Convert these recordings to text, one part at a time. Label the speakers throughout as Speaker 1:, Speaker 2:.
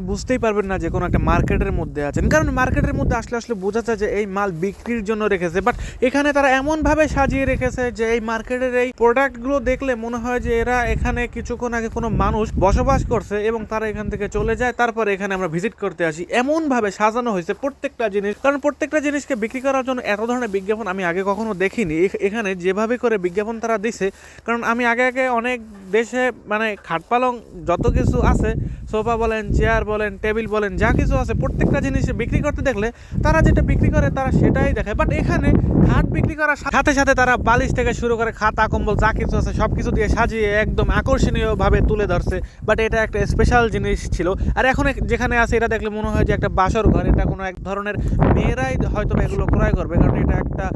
Speaker 1: বুঝতেই পারবেন না যে কোনো একটা মার্কেটের মধ্যে আছেন। কারণ মার্কেটের মধ্যে আসলে আসলে বোঝা যায় যে এই মাল বিক্রির জন্য রেখেছে। বাট এখানে তারা এমনভাবে সাজিয়ে রেখেছে যে এই মার্কেটের এই প্রোডাক্টগুলো দেখলে মনে হয় যে এরা এখানে কিছুক্ষণ আগে কোনো মানুষ বসবাস করছে এবং তারা এখান থেকে চলে যায়। তারপরে এখানে আমরা ভিজিট করতে আসি। এমনভাবে সাজানো হয়েছে প্রত্যেকটা জিনিস। কারণ প্রত্যেকটা জিনিসকে বিক্রি করার জন্য এত ধরনের বিজ্ঞাপন আমি আগে কখনো দেখিনি। এখ- এখানে যেভাবে করে বিজ্ঞাপন তারা দিছে, কারণ আমি আগে আগে অনেক দেশে মানে খাটপালং যত কিছু আছে, সোফা বলেন চেয়ার বলেন, টেবিল বলেন, যা কিছু আছে, প্রত্যেকটা জিনিস বিক্রি করতে দেখলে তারা যেটা বিক্রি করে তারা সেটাই দেখে। বাট এখানে খাট বিক্রি করার সাথে সাথে তারা বালিশ থেকে শুরু করে খাতা কম্বল যা কিছু আছে সব কিছু দিয়ে সাজিয়ে একদম আকর্ষণীয়ভাবে তুলে ধরছে। বাট এটা একটা স্পেশাল জিনিস ছিল। আর এখন যেখানে আছে, এটা দেখলে মনে হয় যে একটা বাসর ঘর। এটা কোনো এক ধরনের মেয়েরাই হয়তো এগুলো ক্রয় করবে, কারণ এটা একটা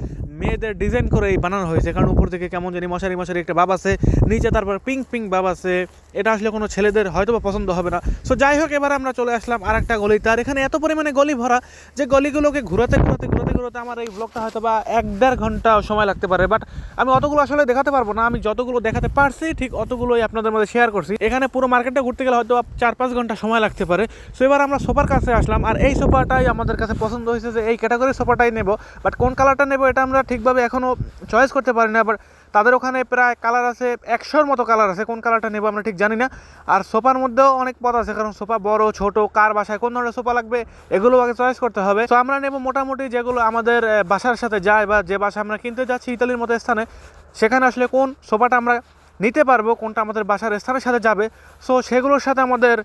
Speaker 1: মেয়েদের ডিজাইন করেই বানানো হয়েছে। কারণ উপর থেকে কেমন জানি মশারি মশারি একটা বাব আছে, নিচে তারপর পিঙ্ক পিঙ্ক বাব আছে। এটা আসলে কোনো ছেলেদের হয়তো বা পছন্দ হবে না। সো যাই হোক, এবার আমরা চলে আসলাম আর একটা গলিতে আর এখানে এত পরিমাণে গলি ভরা যে গলিগুলোকে ঘুরাতে ঘুরাতে ঘুরাতে ঘুরাতে আমার এই ব্লগটা হয়তো বা এক দেড় ঘণ্টা সময় লাগতে পারে। বাট আমি অতগুলো আসলে দেখাতে পারব না। আমি যতগুলো দেখাতে পারছি, ঠিক অতগুলোই আপনাদের মধ্যে শেয়ার করছি। এখানে পুরো মার্কেটটা ঘুরতে গেলে হয়তো চার পাঁচ ঘণ্টা সময় লাগতে পারে। সো এবার আমরা সোফার কাছে আসলাম। আর এই সোফাটাই আমাদের কাছে পছন্দ হয়েছে যে এই ক্যাটাগরির সোফাটাই নেব। বাট কোন কালারটা নেব, এটা আমরা ঠিকভাবে এখনও চয়েস করতে পারি না। বাট তাদের ওখানে প্রায় কালার আছে, একশোর মতো কালার আছে। কোন কালারটা নেব আমরা ঠিক জানি না। আর সোফার মধ্যেও অনেক পদ আছে, কারণ সোফা বড়, ছোট, কার বাসায় কোন ধরনের সোফা লাগবে, এগুলো আগে চয়েস করতে হবে। তো আমরা নেব মোটামুটি যেগুলো আমাদের বাসার সাথে যায় বা যে বাসা আমরা কিনতে যাচ্ছি ইতালির মতো স্থানে, সেখানে আসলে কোন সোফাটা আমরা নিতে পারব, কোনটা আমাদের বাসার স্থানের সাথে যাবে। সো সেগুলোর সাথে আমাদের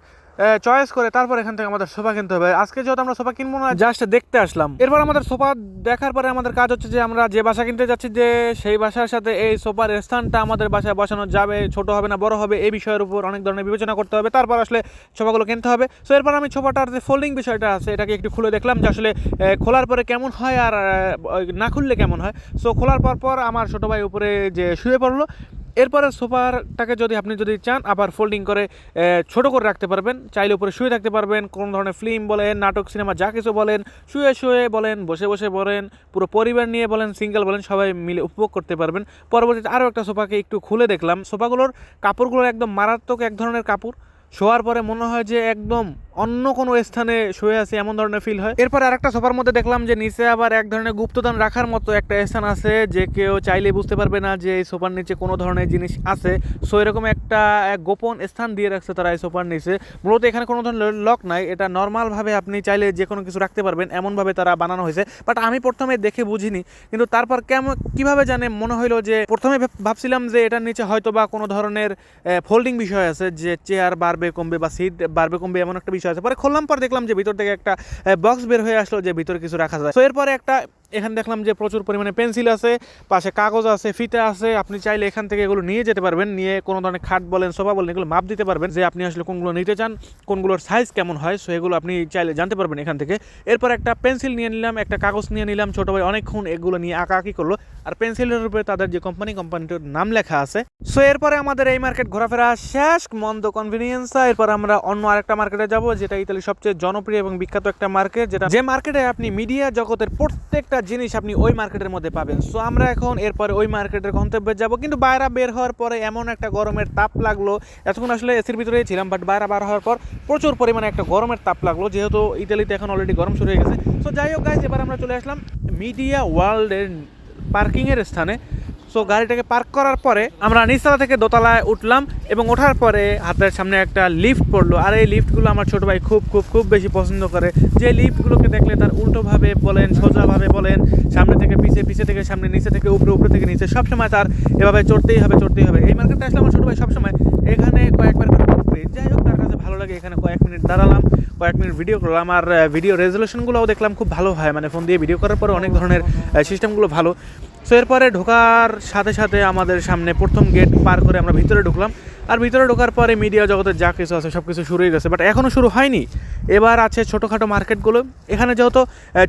Speaker 1: চয়েস করে তারপর এখান থেকে আমাদের সোফা কিনতে হবে। আজকে যেহেতু আমরা সোফা কিনবো না জাস্ট দেখতে আসলাম। এরপর আমাদের সোফা দেখার পরে আমাদের কাজ হচ্ছে যে আমরা যে বাসা কিনতে যাচ্ছি যে সেই বাসার সাথে এই সোফার স্থানটা আমাদের বাসায় বসানো যাবে ছোট হবে না বড় হবে এই বিষয়ের উপর অনেক ধরনের বিবেচনা করতে হবে। তারপর আসলে সোফাগুলো কিনতে হবে। সো এরপর আমি সোফাটার যে ফোল্ডিং বিষয়টা আছে এটাকে একটু খুলে দেখলাম যে আসলে খোলার পরে কেমন হয় আর না খুললে কেমন হয়। সো খোলার পর পর আমার ছোটো ভাই উপরে যে শুয়ে পড়ল এরপরে সোফারটাকে যদি আপনি যদি চান, আবার ফোল্ডিং করে ছোট করে রাখতে পারবেন। চাইলে উপরে শুয়ে থাকতে পারবেন, কোন ধরনের ফিল্ম বলেন, নাটক সিনেমা যা কিছু বলেন, শুয়ে শুয়ে বলেন, বসে বসে বলেন, পুরো পরিবার নিয়ে বলেন সিঙ্গেল বলেন, সবাই মিলে উপভোগ করতে পারবেন। পরবর্তীতে আরও একটা সোফাকে একটু খুলে দেখলাম। সোফাগুলোর কাপড়গুলোর একদম মারাত্মক এক ধরনের কাপড়। শোয়ার পরে মনে হয় যে একদম অন্য কোনো স্থানে শুয়ে আছে, এমন ধরনের ফিল হয়। এরপর আরেকটা সোফার মধ্যে দেখলাম যে নিচে আবার এক ধরনের গুপ্তদান রাখার মতো একটা স্থান আছে, যে কেউ চাইলে বুঝতে পারবে না যে এই সোফার নিচে কোনো ধরনের জিনিস আছে। সো এরকম একটা গোপন স্থান দিয়ে রাখছে তারা এই সোফার নিচে। মূলত এখানে কোনো ধরনের লক নাই, এটা নর্মালভাবে আপনি চাইলে যে কোনো কিছু রাখতে পারবেন এমনভাবে তারা বানানো হয়েছে। বাট আমি প্রথমে দেখে বুঝিনি, কিন্তু তারপর কেমন, কীভাবে জানে মনে হইল যে, প্রথমে ভাব- ভাবছিলাম যে এটার নিচে হয়তো বা কোনো ধরনের ফোল্ডিং বিষয় আছে, যে চেয়ার বাড়বে, কমবে বা সিট বাড়বে, কমবে, এমন একটা বিষয় আছে। পরে খুললাম, পর দেখলাম যে ভিতর থেকে একটা বক্স বের হয়ে আসলো যে ভিতরে কিছু রাখা যায়। তো এরপরে একটা এখানে দেখলাম যে প্রচুর পরিমাণে পেন্সিল আছে, পাশে কাগজ আছে, ফিতা আছে, আপনি চাইলে এখান থেকে এগুলো নিয়ে যেতে পারবেন, নিয়ে কোনো ধরনের খাট বলেন, সোফা বলেন, এগুলো মাপ দিতে পারবেন যে আপনি আসলে কোনগুলো নিতে চান, কোনগুলোর সাইজ কেমন হয় সো এগুলো আপনি চাইলে জানতে পারবেন এখান থেকে। এরপর একটা পেন্সিল নিয়ে নিলাম, একটা কাগজ নিয়ে নিলাম, ছোটো ভাই অনেকক্ষণ এগুলো নিয়ে আঁকা আঁকি করল, আর পেন্সিলের উপরে তাদের যে কোম্পানি কোম্পানিটির নাম লেখা আছে। সো এরপরে আমাদের এই মার্কেট ঘোরাফেরা শেষ, মন্দ কনভিনিয়েন্স এরপর আমরা অন্য আরেকটা মার্কেটে যাব, যেটা ইতালির সবচেয়ে জনপ্রিয় এবং বিখ্যাত একটা মার্কেট যেটা যে মার্কেটে আপনি মিডিয়া জগতের প্রত্যেকটা জিনিস আপনি ওই মার্কেটের মধ্যে পাবেন। সো আমরা এখন এরপরে ওই মার্কেটের গন্তব্যে যাব। কিন্তু বাইরা বের হওয়ার পরে এমন একটা গরমের তাপ লাগল। এতক্ষণ আসলে এসির ভিতরেই ছিলাম বাট বাইরা বার হওয়ার পর প্রচুর পরিমাণে একটা গরমের তাপ লাগল। যেহেতু ইতালিতে এখন অলরেডি গরম শুরু হয়ে গেছে। সো যাই হোক গাইজ এবার আমরা চলে আসলাম মিডিয়া ওয়ার্ল্ডের পার্কিংয়ের স্থানে। সো গাড়িটাকে পার্ক করার পরে আমরা নিচতলা থেকে দোতলায় উঠলাম এবং ওঠার পরে হাতের সামনে একটা লিফট পড়ল। আর এই লিফটগুলো আমার ছোট ভাই খুব খুব খুব বেশি পছন্দ করে। যে লিফটগুলোকে দেখলে তার উল্টোভাবে বলেন, সোজাভাবে বলেন, সামনে থেকে পিছে পিছে থেকে সামনে, নিচে থেকে উপরে উপরে থেকে নিচে, সবসময় তার এভাবে চড়তেই হবে চড়তেই হবে। এই মার্কেটে আসলে আমার ছোটো ভাই সবসময় এখানে কয়েকবার করে যাই হোক, তার কাছে ভালো লাগে, এখানে কয়েক মিনিট দাঁড়ালাম, কয়েক মিনিট ভিডিও করলাম। আর ভিডিও রেজলিউশনগুলোও দেখলাম, খুব ভালো হয়। মানে ফোন দিয়ে ভিডিও করার পরে অনেক ধরনের সিস্টেমগুলো ভালো। সো এরপরে ঢোকার সাথে সাথে আমাদের সামনে প্রথম গেট পার করে আমরা ভিতরে ঢুকলাম। আর ভিতরে ঢোকার পরে মিডিয়া জগতে যা কিছু আছে সব কিছু শুরু হয়ে গেছে। বাট এখনও শুরু হয়নি। এবার আছে ছোটোখাটো মার্কেটগুলো এখানে যেহেতু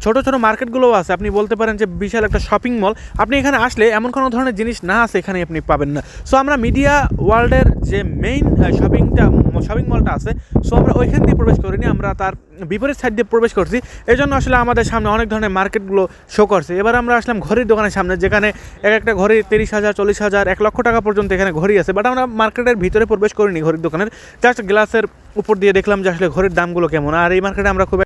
Speaker 1: ছোট ছোট মার্কেটগুলোও আছে। আপনি বলতে পারেন যে বিশাল একটা শপিং মল আপনি এখানে আসলে এমন কোনো ধরনের জিনিস না আছে এখানে আপনি পাবেন না। সো আমরা মিডিয়া ওয়ার্ল্ডের যে মেইন শপিংটা শপিং মলটা আছে। সো আমরা ওইখান দিয়ে প্রবেশ করিনি, আমরা তার বিপরীত সাইড দিয়ে প্রবেশ করছি। এই জন্য আসলে আমাদের সামনে অনেক ধরনের মার্কেটগুলো শো করছে। এবার আমরা আসলাম ঘড়ির দোকানের সামনে, যেখানে এক একটা ঘড়ি তিরিশ হাজার, চল্লিশ হাজার, এক লক্ষ টাকা পর্যন্ত এখানে ঘড়ি আছে। বাট আমরা মার্কেটের ভিতরে প্রবেশ করিনি ঘড়ির দোকানের। জাস্ট গ্লাসের উপর দিয়ে দেখলাম যে আসলে ঘড়ির দামগুলো কেমন। আর এই মার্কেটে আমরা খুব